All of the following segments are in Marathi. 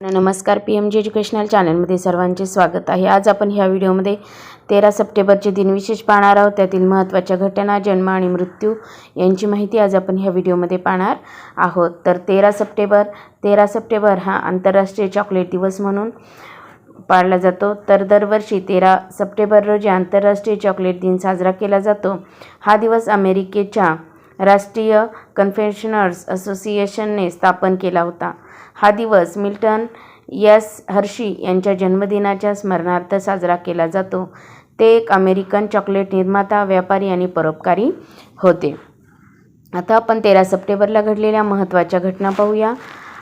नमस्कार पी एम जी एज्युकेशनल चॅनलमध्ये सर्वांचे स्वागत आहे. आज आपण ह्या व्हिडिओमध्ये तेरा सप्टेंबरचे दिनविशेष पाहणार आहोत. त्यातील महत्त्वाच्या घटना जन्म आणि मृत्यू यांची माहिती आज आपण ह्या व्हिडिओमध्ये पाहणार आहोत. तर तेरा सप्टेंबर तेरा सप्टेंबर हा आंतरराष्ट्रीय चॉकलेट दिवस म्हणून पाळला जातो. तर दरवर्षी तेरा सप्टेंबर रोजी आंतरराष्ट्रीय चॉकलेट दिन साजरा केला जातो. हा दिवस अमेरिकेच्या राष्ट्रीय कन्फेशनर्स असोसिएशनने स्थापन केला होता. हा दिवस मिल्टन यस हर्षी यांच्या जन्मदिनाच्या स्मरणार्थ साजरा केला जातो. ते एक अमेरिकन चॉकलेट निर्माता व्यापारी आणि परोपकारी होते. आता आपण तेरा सप्टेंबरला घडलेल्या महत्त्वाच्या घटना पाहूया.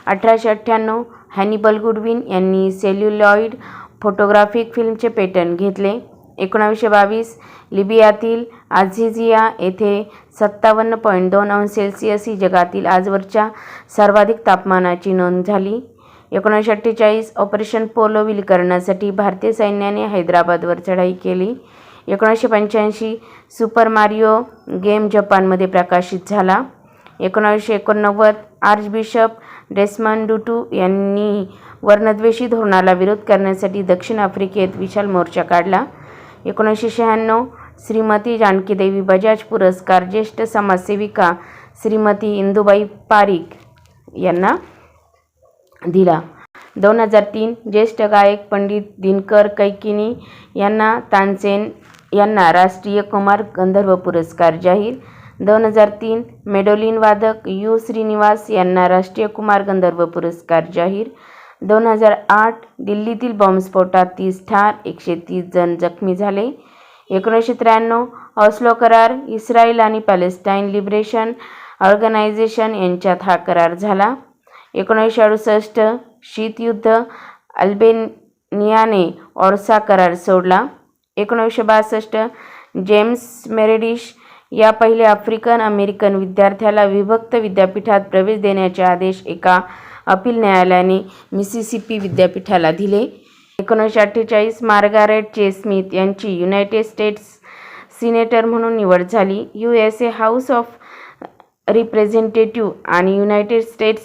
अठराशे अठ्ठ्याण्णव हॅनिबल गुडविन यांनी सेल्युलॉइड फोटोग्राफिक फिल्मचे पेटंट घेतले. एकोणावीसशे बावीस लिबियातील आझिझिया येथे सत्तावन्न पॉईंट दोन अंश सेल्सिअस ही जगातील आजवरच्या सर्वाधिक तापमानाची नोंद झाली. एकोणीसशे अठ्ठेचाळीस ऑपरेशन पोलो विलीकरणासाठी भारतीय सैन्याने हैदराबादवर चढाई केली. एकोणीसशे पंच्याऐंशी सुपर मारिओ गेम जपानमध्ये प्रकाशित झाला. एकोणावीसशे एकोणनव्वद आर्चबिशप डेस्मन डुटू यांनी वर्णद्वेषी धोरणाला विरोध करण्यासाठी दक्षिण आफ्रिकेत विशाल मोर्चा काढला. एकोणीसशे शहाण्णव श्रीमती जानकीदेवी बजाज पुरस्कार ज्येष्ठ समाजसेविका श्रीमती इंदुबाई पारिक यांना दिला. दोन हजार तीन ज्येष्ठ गायक पंडित दिनकर कैकिनी यांना तानसेन यांना राष्ट्रीय कुमार गंधर्व पुरस्कार जाहीर. दोन हजार तीन मेडोलिन वादक यू श्रीनिवास यांना राष्ट्रीय कुमार गंधर्व पुरस्कार जाहीर. दोन हजार आठ दिल्लीतील बॉम्बस्फोटात तीस ठार एकशे तीस जण जखमी झाले. एकोणीसशे त्र्याण्णव ऑस्लो करार इस्रायल आणि पॅलेस्टाईन लिबरेशन ऑर्गनायझेशन यांच्यात हा करार झाला. एकोणीसशे अडुसष्ट शीतयुद्ध अल्बेनियाने ऑर्सा करार सोडला. एकोणीसशे बासष्ट जेम्स मेरेडिश या पहिल्या आफ्रिकन अमेरिकन विद्यार्थ्याला विभक्त विद्यापीठात प्रवेश देण्याचे आदेश एका अपील न्यायालयाने मिसिसिपी विद्यापीठाला दिले. एकोणीसशे अठ्ठेचाळीस मार्गारेट चे स्मिथ यांची युनायटेड स्टेट्स सिनेटर म्हणून निवड झाली. U S A house of representative आणि युनायटेड स्टेट्स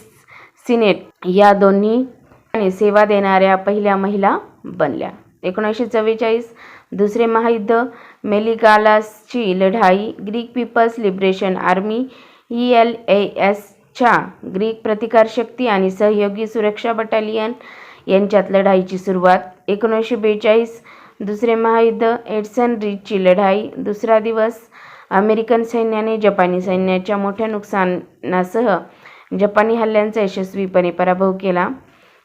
सिनेट या दोन्ही सेवा देणाऱ्या पहिल्या महिला बनल्या. एकोणीसशे चव्वेचाळीस दुसरे महायुद्ध मेलिगालासची लढाई Greek People's Liberation Army E L A S च्या ग्रीक प्रतिकारशक्ती आणि सहयोगी सुरक्षा बटालियन यांच्यात लढाईची सुरुवात. एकोणीसशे बेचाळीस दुसरे महायुद्ध एडसन रिचची लढाई. दुसरा दिवस अमेरिकन सैन्याने जपानी सैन्याच्या मोठ्या नुकसानासह जपानी हल्ल्यांचा यशस्वीपणे पराभव केला.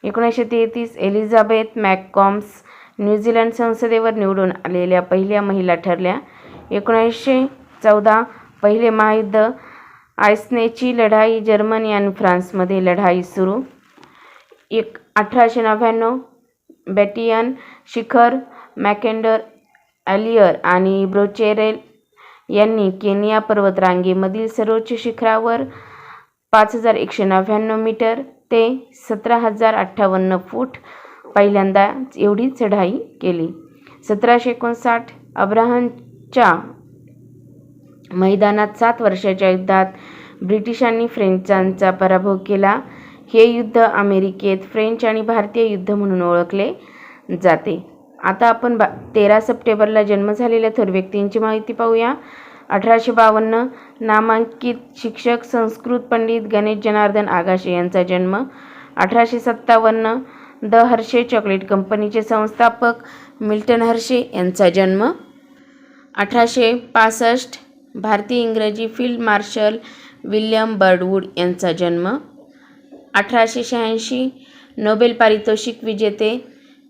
एकोणीसशे तेहतीस एलिझाबेथ मॅककॉम्स न्यूझीलंड संसदेवर निवडून आलेल्या पहिल्या महिला ठरल्या. एकोणीसशे चौदा पहिले महायुद्ध आयस्नेची लढाई जर्मनी आणि फ्रान्समध्ये लढाई सुरू. एक अठराशे नव्याण्णव बॅटियन शिखर मॅकेंडर ॲलियर आणि ब्रोचेरेल यांनी केनिया पर्वतरांगेमधील सर्वोच्च शिखरावर पाच हजार एकशे नव्याण्णव मीटर ते सतरा हजार अठ्ठावन्न फूट पहिल्यांदा एवढी चढाई केली. सतराशे एकोणसाठ अब्राहमच्या मैदानात सात वर्षाच्या युद्धात ब्रिटिशांनी फ्रेंचांचा पराभव केला. हे युद्ध अमेरिकेत फ्रेंच आणि भारतीय युद्ध म्हणून ओळखले जाते. आता आपण बा तेरा सप्टेंबरला जन्म झालेल्या थोर व्यक्तींची माहिती पाहूया. अठराशे बावन्न नामांकित शिक्षक संस्कृत पंडित गणेश जनार्दन आगाशे यांचा जन्म. अठराशे सत्तावन्न द हर्षे चॉकलेट कंपनीचे संस्थापक मिल्टन हर्षे यांचा जन्म. अठराशे पासष्ट भारतीय इंग्रजी फील्ड मार्शल विल्यम बर्डवूड यांचा जन्म अठराशे शहाऐंशी. नोबेल पारितोषिक विजेते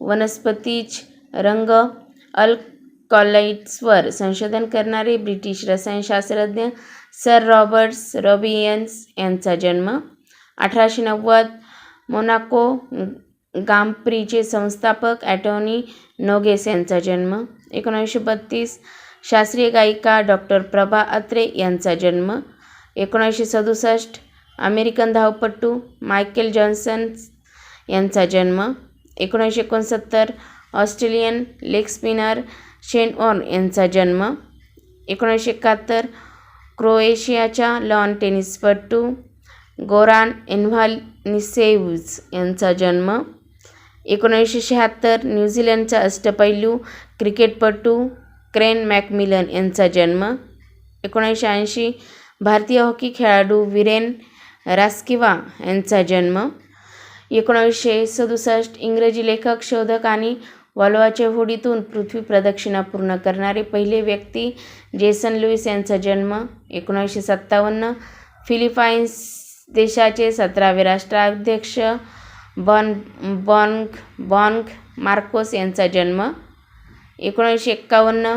वनस्पतीज रंग अल्कॉलाइट्सवर संशोधन करणारे ब्रिटिश रसायनशास्त्रज्ञ सर रॉबर्ट्स रॉबियन्स यांचा जन्म अठराशे नव्वद. मोनाको गांप्रीचे संस्थापक ॲटॉनी नोगेस यांचा जन्म एकोणीसशे बत्तीस. शास्त्रीय गायिका डॉक्टर प्रभा अत्रे यांचा जन्म एकोणीसशे सदुसष्ट. अमेरिकन धावपटू मायकेल जॉन्सन यांचा जन्म एकोणीसशे एकोणसत्तर. ऑस्ट्रेलियन लेग स्पिनर शेन ऑर्न यांचा जन्म एकोणीसशे एकाहत्तर. क्रोएशियाच्या लॉन टेनिसपटू गोरान एन्व्हानिसेव्ज यांचा जन्म एकोणीसशे शहात्तर. न्यूझीलंडचा अष्टपैलू क्रिकेटपटू क्रेन मॅकमिलन यांचा जन्म एकोणीसशे ऐंशी भारतीय हॉकी खेळाडू विरेन रास्किवा यांचा जन्म एकोणीसशे सदुसष्ट इंग्रजी लेखक शोधक आणि वॉल्वाच्या होडीतून पृथ्वी प्रदक्षिणा पूर्ण करणारे पहिले व्यक्ती जेसन लुईस यांचा जन्म एकोणीसशे सत्तावन्न फिलिपाईन्स देशाचे सतरावे राष्ट्राध्यक्ष बॉन बॉन्ग बॉन्क मार्कोस यांचा जन्म एकोणीसशे एक्कावन्न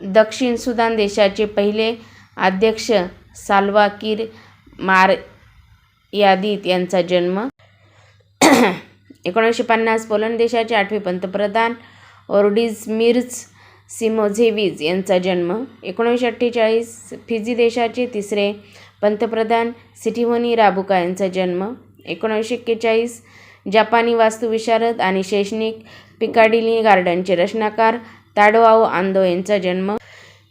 दक्षिण सुदान देशाचे पहिले अध्यक्ष साल्वा किर मार यादित यांचा जन्म. एकोणीसशे पन्नास पोलंड देशाचे आठवे पंतप्रधान ओर्डिज मिर्झ सिमोझेविज यांचा जन्म. एकोणीसशे अठ्ठेचाळीस फिजी देशाचे तिसरे पंतप्रधान सिटिहोनी राबुका यांचा जन्म. एकोणीसशे एक्केचाळीस जपानी वास्तुविशारद आणि शैक्षणिक पिकाडिली गार्डनचे रचनाकार ताडोआओ आंदो यांचा जन्म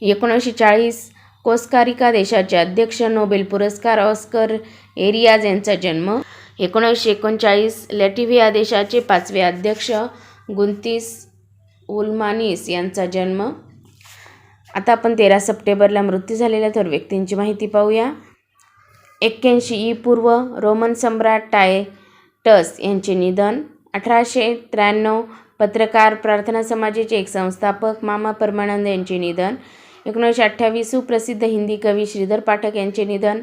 एकोणीसशे चाळीस कोस्कारिका देशाचे अध्यक्ष नोबेल पुरस्कार ऑस्कर एरियाज यांचा जन्म एकोणीसशे एकोणचाळीस लॅटिव्हिया देशाचे पाचवे अध्यक्ष गुंतीस उल्मानिस यांचा जन्म. आता आपण तेरा सप्टेंबरला मृत्यू झालेल्या थोर व्यक्तींची माहिती पाहूया. एक्क्याऐंशी ई पूर्व रोमन सम्राट टाय टस यांचे निधन. अठराशे त्र्याण्णव पत्रकार प्रार्थना समाजाचे एक संस्थापक मामा परमानंद यांचे निधन. एकोणीसशे अठ्ठावीस सुप्रसिद्ध हिंदी कवी श्रीधर पाठक यांचे निधन.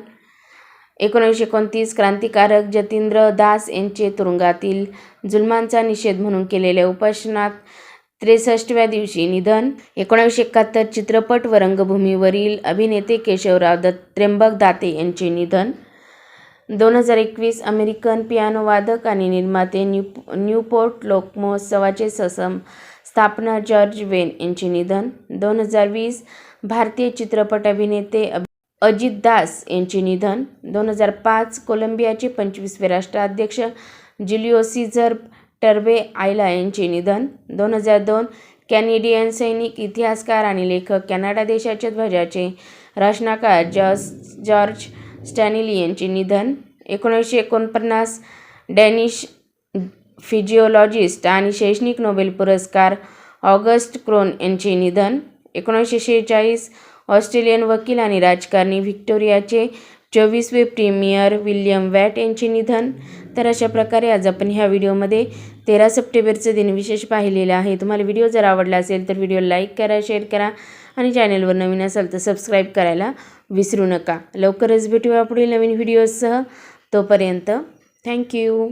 एकोणीसशे एकोणतीस क्रांतिकारक जतींद्र दास यांचे तुरुंगातील जुलमांचा निषेध म्हणून केलेल्या उपासनात त्रेसष्टव्या दिवशी निधन. एकोणीसशे एकाहत्तर चित्रपट व रंगभूमीवरील अभिनेते केशवराव दत्त त्र्यंबक दाते यांचे निधन. दोन हजार एकवीस अमेरिकन पियानो वादक आणि निर्माते न्यू न्यूपोर्ट लोकमहोत्सवाचे ससम स्थापना जॉर्ज वेन यांचे निधन. दोन हजार वीस भारतीय चित्रपट अभिनेते अजित दास यांचे निधन. दोन हजार पाच कोलंबियाचे पंचवीसवे राष्ट्राध्यक्ष जुलिओ सीझर टर्बे आयला यांचे निधन. दोन हजार दोन कॅनेडियन सैनिक इतिहासकार आणि लेखक कॅनडा देशाच्या ध्वजाचे रचनाकार जॉर्ज जॉर्ज स्टॅनिली यांचे निधन. एकोणीसशे एकोणपन्नास डॅनिश फिजिओलॉजिस्ट आणि शैक्षणिक नोबेल पुरस्कार ऑगस्ट क्रोन यांचे निधन. एकोणीसशे शेहेचाळीस ऑस्ट्रेलियन वकील आणि राजकारणी व्हिक्टोरियाचे चोवीसवे प्रीमियर विल्यम वॅट यांचे निधन. तर अशा प्रकारे आज आपण ह्या व्हिडिओमध्ये तेरा सप्टेंबरचं दिनविशेष पाहिलेलं आहे. तुम्हाला व्हिडिओ जर आवडला असेल तर व्हिडिओ लाईक करा शेअर करा आणि चॅनलवर नवीन असाल तर सबस्क्राईब करायला विसरू नका. लवकरच भेटूया पुढील नवीन व्हिडिओसह. तोपर्यंत थँक्यू.